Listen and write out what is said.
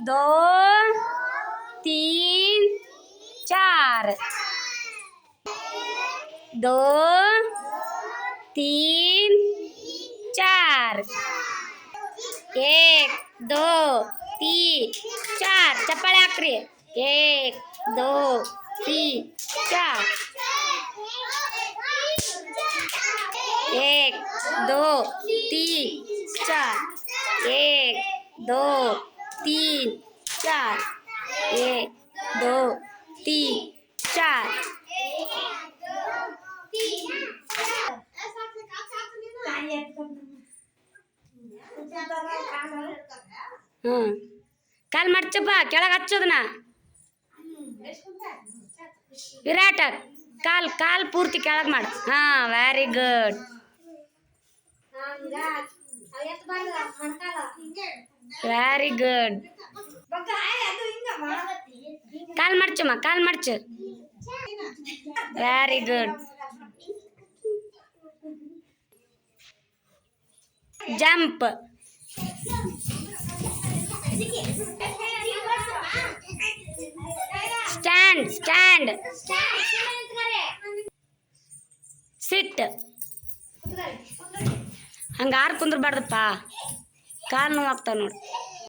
दो, तीन, चार। दो, तीन, चार। एक, दो, तीन, चार। चप्पल आकरे एक, दो, तीन, चार। एक, दो, तीन, चार। एक दो तीन चार एक दो तीन चार ಹ್ಞೂ ಕಾಲ್ ಮಡ್ಚಪ್ಪ ಕೆಳಗೆ ಹಚ್ಚೋದನ್ನ ವಿರಾಟ ಕಾಲ್ ಕಾಲ್ ಪೂರ್ತಿ ಕೆಳಗೆ ಮಾಡು ಹಾಂ ವೆರಿ ಗುಡ್ ವೆರಿ ಗುಡ್ ಕಾಲ್ ಮಡ್ಚಮ್ಮ ಕಾಲ್ ಮಡ್ಚು very good jump stand stand sit ಹಂಗೆ ಆರು ಕುಂದ್ರಬಾರ್ದಪ್ಪ ಕಾಲು ನೋವಾಗ್ತಾವೆ ನೋಡಿ.